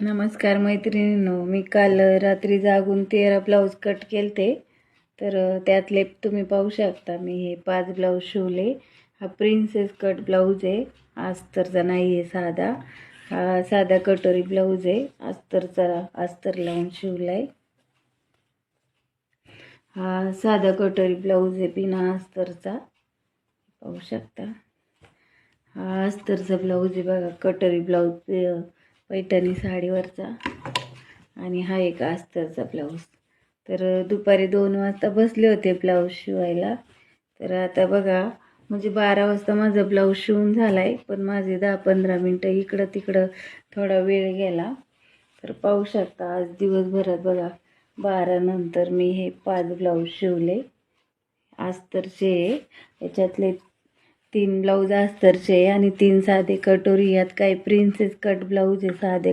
नमस्कार मैत्रिणींनो मी काल रात्री जागून तेरा ब्लाऊज कट केलते. तर त्यातले तुम्ही पाहू शकता मी हे पाच ब्लाऊज शिवले. हा प्रिन्सेस कट ब्लाऊज आहे. अस्तरचा नाही आहे साधा. हा साधा कटोरी ब्लाऊज आहे. अस्तरचा अस्तर लावून शिवलाय. हा साधा कटोरी ब्लाऊज आहे बिना अस्तरचा पाहू शकता. हा अस्तरचा ब्लाऊज आहे बघा कटोरी ब्लाऊज पैठणी साडीवरचा. आणि हा एक अस्तरचा ब्लाऊज. तर दुपारी दोन वाजता बसले होते ब्लाऊज शिवायला. तर आता बघा म्हणजे बारा वाजता माझा ब्लाऊज शिवून झाला आहे पण माझे दहा पंधरा मिनटं इकडं तिकडं थोडा वेळ गेला. तर पाहू शकता आज दिवसभरात बघा बारानंतर मी हे पाच ब्लाऊज शिवले. अस्तरचे जे याच्यातले तीन ब्लाऊज अस्तरचे आणि तीन साधे कटोरी यात काही प्रिन्सेस कट ब्लाऊज आहे साधे